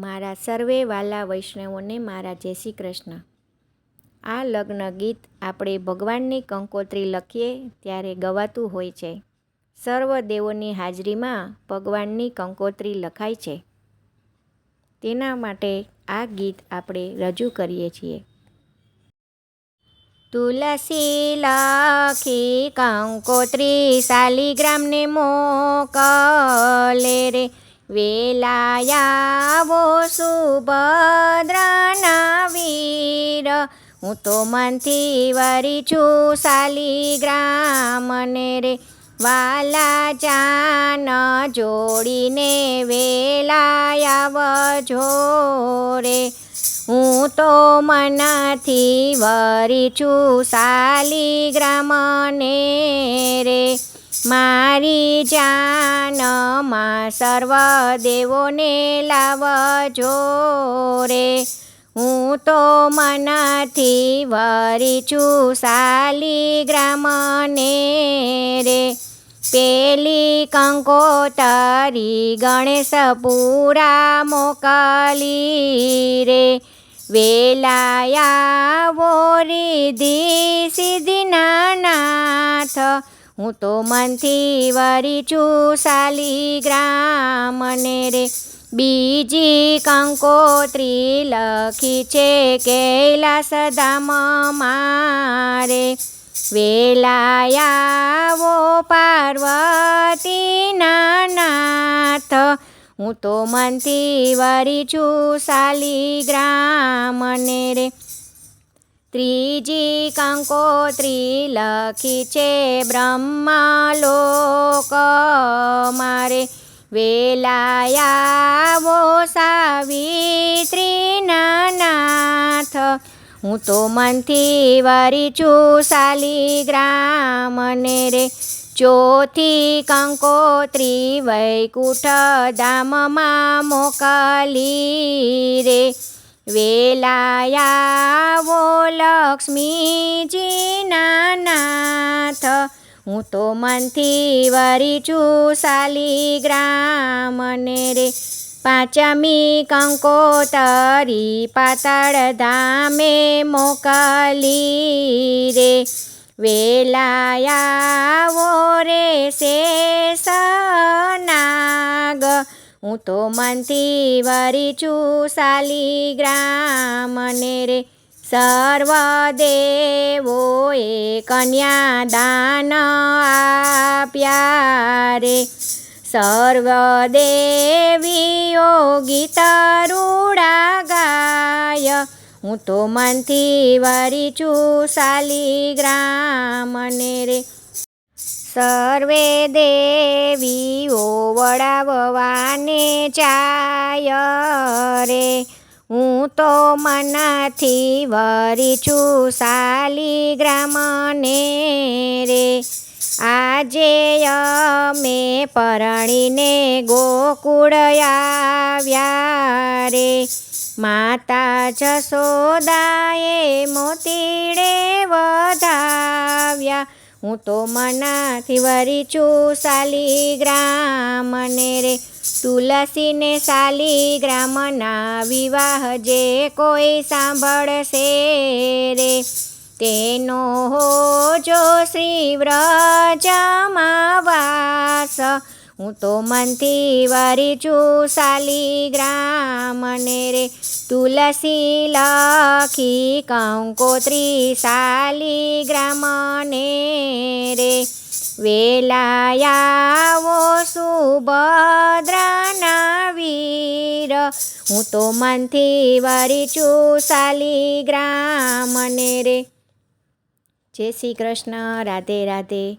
મારા સર્વે વાલા વૈષ્ણવોને મારા જય શ્રી કૃષ્ણ. આ લગ્ન ગીત આપણે ભગવાનની કંકોત્રી લખીએ ત્યારે ગવાતું હોય છે. સર્વ દેવોની હાજરીમાં ભગવાનની કંકોત્રી લખાય છે. તેના માટે આ ગીત આપણે રજૂ કરીએ છીએ. તુલસી લખી કંકોત્રી શાલિગ્રામને મોકલે રે. વેલાયાવો સુભદ્રના વીર હું તો મનથી વરી છું શાલિગ્રામને રે વાલા જાન જોડીને વેલાયાવજો રે. હું તો મનથી વરી છું શાલિગ્રામને રે. મારી જાનમાં સર્વ દેવોને લાવજો રે. હું તો મનથી વરી છું શાલિગ્રામને રે. પેલી કંકોતરી ગણેશપુરા મોકલી રે. વેલાયા વોરી દી સિદ્ધિના નાથ હું તો મનથી વરી છું શાલિગ્રામને રે. બીજી કંકોત્રી લખી છે કૈલાસ ધામ મારે. વેલાયાવો પાર્વતીના નાથ. હું તો મનથી વરી છું શાલિગ્રામને રે. ત્રીજી કંકોત્રી લખી છે બ્રહ્માલોક મારે વેલાયાવો સાવિત્રીના નાથ હું તો મનથી વરી છું શાલિગ્રામને રે. ચોથી કંકોત્રી વૈકુંઠ ધામમાં મોકલી રે. વેલાયાવો લક્ષ્મીજીના નાથ હું તો મનથી વરી છું શાલિગ્રામને રે. પાંચમી કંકોતરી પાતળ ધામે મોકલી રે. વેલાયાવો રે શેષનાગ હું તો મનથી વરી છું શાલિગ્રામને રે. સર્વ દેવોએ કન્યાદાન આપ્યા રે. સર્વ દેવીઓ ગીત રૂડા ગાય. હું તો મનથી વરી છું શાલિગ્રામને રે. સર્વે દેવીઓ વડાવવાને ચાય રે હું તો મનથી વરી છું શાલિગ્રામને રે આજે અમે પરણીને ગોકુળ આવ્યા રે માતા જશોદાએ મોતીડે વધાવ્યા હું તો મનાથી વરી છું શાલિગ્રામને રે. તુલસીને શાલિગ્રામના વિવાહ જે કોઈ સાંભળશે રે. તેનો જો શ્રી વ્રજમાં વાસ. હું તો મનથી વરી છું શાલિગ્રામને રે તુલસી લખી કંકોત્રી શાલિગ્રામને રે. વેલાયાવો સુભદ્રના વીર. હું તો મનથી વરી છું શાલિગ્રામને રે. જય શ્રી કૃષ્ણ. રાધે રાધે.